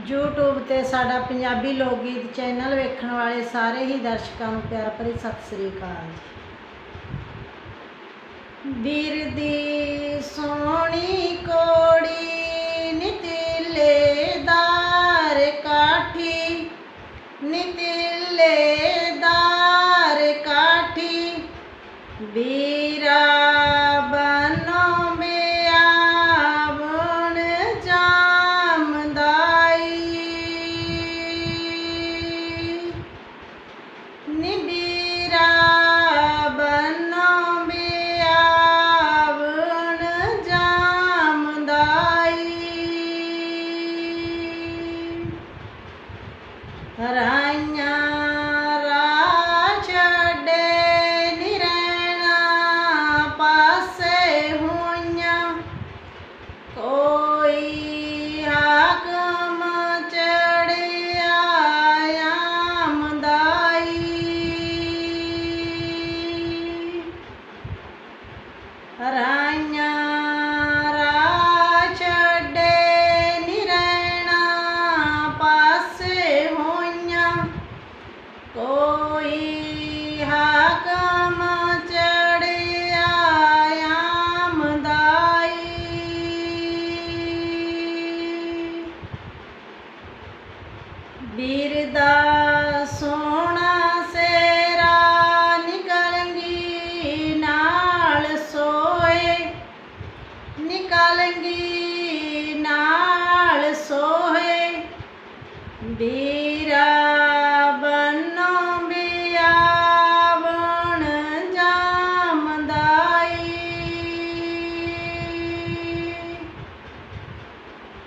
YouTube ਤੇ ਸਾਡਾ ਪੰਜਾਬੀ ਲੋਕ ਗੀਤ ਚੈਨਲ ਵੇਖਣ ਵਾਲੇ ਸਾਰੇ ਹੀ ਦਰਸ਼ਕਾਂ ਨੂੰ ਪਿਆਰ ਭਰੀ ਸਤਿ ਸ੍ਰੀ ਅਕਾਲ ਵੀਰ ਦੀ ਸੋਹਣੀ ਕੋ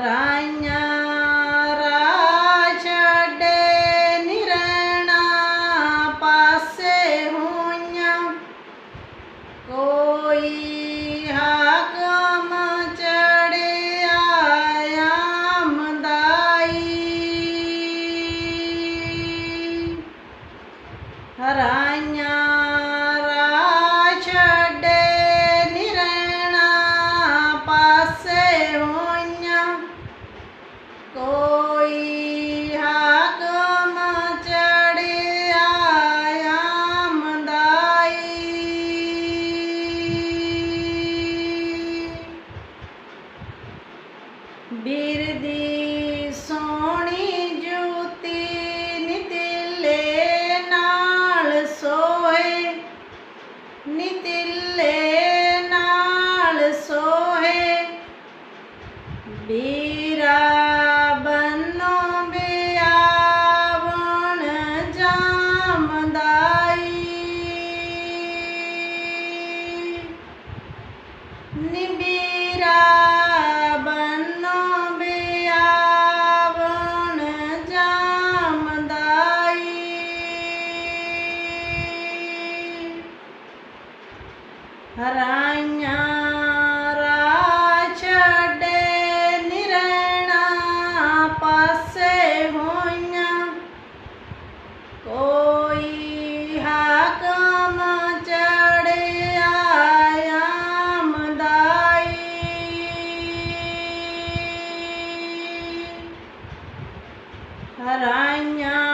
ਰਾਈਆਂ ਰਾ ਛੱਡੇ ਪਾਸੇ ਕੋਈ ਹਾਕਮ ਚੜਿਆ ਹਰਾਈਆਂ ਬਿਰਦੀ ਸੋਹਣੀ ਜੋਤੀ ਨਿਤਲੇ ਨਾਲ ਸੋਏ ਨਿਤਲੇ ਨਾਲ ਸੋਏ ਬੀ ਹਰਾਈਆਂ ਰਾ ਛੱਡੇ ਨਿਰਣਾ ਪਾਸੇ ਹੋਈਆਂ। ਕੋਈ ਹਾਕਮ ਚੜਿਆ ਆਮਦਾਈ ਹਰਾਈਆਂ